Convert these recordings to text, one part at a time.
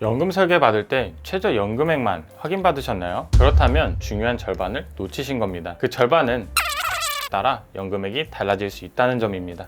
연금 설계 받을 때 최저 연금액만 확인 받으셨나요? 그렇다면 중요한 절반을 놓치신 겁니다. 그 절반은 따라 연금액이 달라질 수 있다는 점입니다.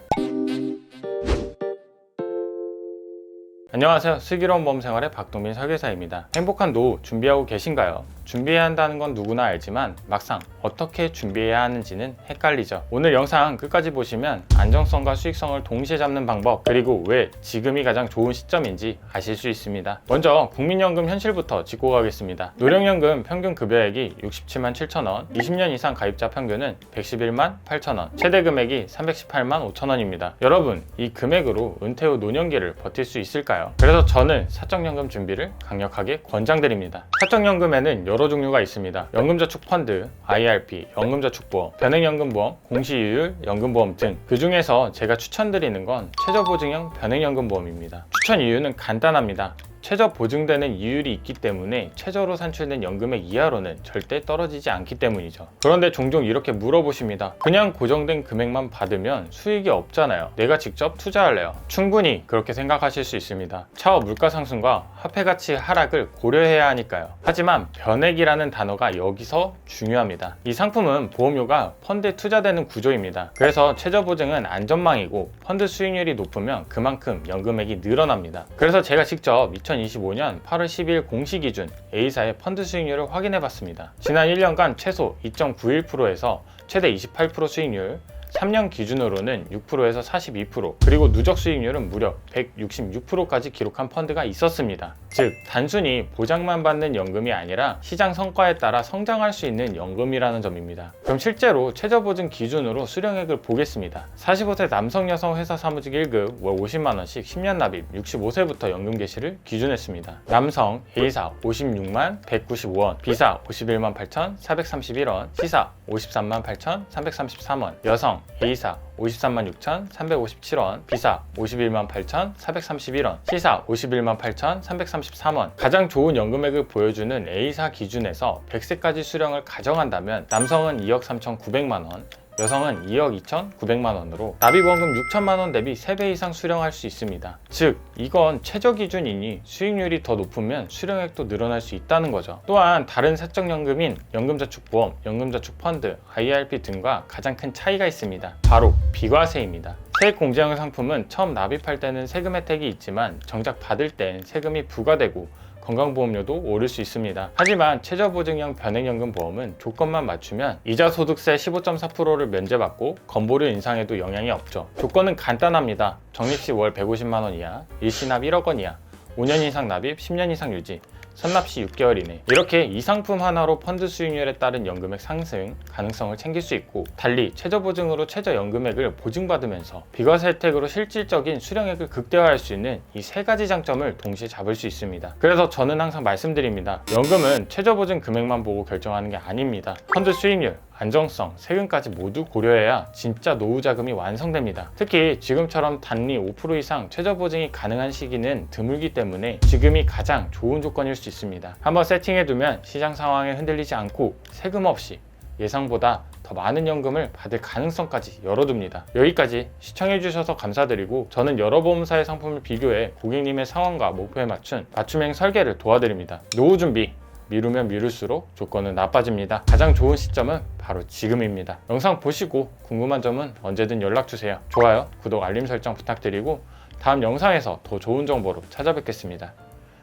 안녕하세요. 슬기로운 보험생활의 박동빈 설계사입니다. 행복한 노후 준비하고 계신가요? 준비해야 한다는 건 누구나 알지만 막상 어떻게 준비해야 하는지는 헷갈리죠. 오늘 영상 끝까지 보시면 안정성과 수익성을 동시에 잡는 방법 그리고 왜 지금이 가장 좋은 시점인지 아실 수 있습니다. 먼저 국민연금 현실부터 짚고 가겠습니다. 노령연금 평균 급여액이 67만 7천 원, 20년 이상 가입자 평균은 111만 8천 원, 최대 금액이 318만 5천 원입니다. 여러분 이 금액으로 은퇴 후 노년기를 버틸 수 있을까요? 그래서 저는 사적연금 준비를 강력하게 권장드립니다. 사적연금에는 여러 종류가 있습니다. 연금저축 펀드, IRP, 연금저축보험, 변액연금보험, 공시유율 연금보험 등 그 중에서 제가 추천드리는 건 최저보증형 변액연금보험입니다. 추천 이유는 간단합니다. 최저 보증되는 이율이 있기 때문에 최저로 산출된 연금액 이하로는 절대 떨어지지 않기 때문이죠. 그런데 종종 이렇게 물어보십니다. 그냥 고정된 금액만 받으면 수익이 없잖아요. 내가 직접 투자할래요. 충분히 그렇게 생각하실 수 있습니다. 차후 물가 상승과 화폐 가치 하락을 고려해야 하니까요. 하지만 변액이라는 단어가 여기서 중요합니다. 이 상품은 보험료가 펀드에 투자되는 구조입니다. 그래서 최저 보증은 안전망이고 펀드 수익률이 높으면 그만큼 연금액이 늘어납니다. 그래서 제가 직접 2025년 8월 10일 공시 기준 A사의 펀드 수익률을 확인해 봤습니다. 지난 1년간 최소 2.91%에서 최대 28% 수익률, 3년 기준으로는 6%에서 42% 그리고 누적 수익률은 무려 166%까지 기록한 펀드가 있었습니다. 즉 단순히 보장만 받는 연금이 아니라 시장 성과에 따라 성장할 수 있는 연금이라는 점입니다. 그럼 실제로 최저보증 기준으로 수령액을 보겠습니다. 45세 남성 여성 회사 사무직 1급 월 50만 원씩 10년 납입 65세부터 연금 개시를 기준했습니다. 남성 A사 56만 195원, B사 51만 8,431원, C사 53만 8,333원, 여성 A사 53만 6,357원, B사 51만 8,431원, C사 51만 8,333원. 가장 좋은 연금액을 보여주는 A사 기준에서 100세까지 수령을 가정한다면 남성은 2억 3,900만 원, 여성은 2억 2,900만 원으로 납입원금 6천만 원 대비 3배 이상 수령할 수 있습니다. 즉, 이건 최저 기준이니 수익률이 더 높으면 수령액도 늘어날 수 있다는 거죠. 또한 다른 사적연금인 연금저축보험, 연금저축펀드, IRP 등과 가장 큰 차이가 있습니다. 바로 비과세입니다. 세액 공제형 상품은 처음 납입할 때는 세금 혜택이 있지만 정작 받을 땐 세금이 부과되고 건강보험료도 오를 수 있습니다. 하지만 최저보증형 변액연금 보험은 조건만 맞추면 이자 소득세 15.4%를 면제받고 건보료 인상에도 영향이 없죠. 조건은 간단합니다. 적립시 월 150만 원 이하, 일시납 1억 원 이하, 5년 이상 납입, 10년 이상 유지, 선납시 6개월 이내 이렇게 이 상품 하나로 펀드 수익률에 따른 연금액 상승 가능성을 챙길 수 있고 달리 최저보증으로 최저연금액을 보증받으면서 비과세 혜택으로 실질적인 수령액을 극대화할 수 있는 이 세 가지 장점을 동시에 잡을 수 있습니다. 그래서 저는 항상 말씀드립니다. 연금은 최저보증 금액만 보고 결정하는 게 아닙니다. 펀드 수익률 안정성, 세금까지 모두 고려해야 진짜 노후 자금이 완성됩니다. 특히 지금처럼 단리 5% 이상 최저 보증이 가능한 시기는 드물기 때문에 지금이 가장 좋은 조건일 수 있습니다. 한번 세팅해두면 시장 상황에 흔들리지 않고 세금 없이 예상보다 더 많은 연금을 받을 가능성까지 열어둡니다. 여기까지 시청해주셔서 감사드리고 저는 여러 보험사의 상품을 비교해 고객님의 상황과 목표에 맞춘 맞춤형 설계를 도와드립니다. 노후 준비 미루면 미룰수록 조건은 나빠집니다. 가장 좋은 시점은 바로 지금입니다. 영상 보시고 궁금한 점은 언제든 연락주세요. 좋아요, 구독, 알림 설정 부탁드리고 다음 영상에서 더 좋은 정보로 찾아뵙겠습니다.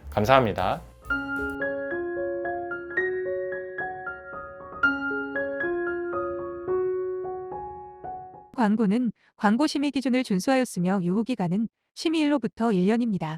감사합니다. 광고는 광고 심의 기준을 준수하였으며 유효 기간은 심의일로부터 1년입니다.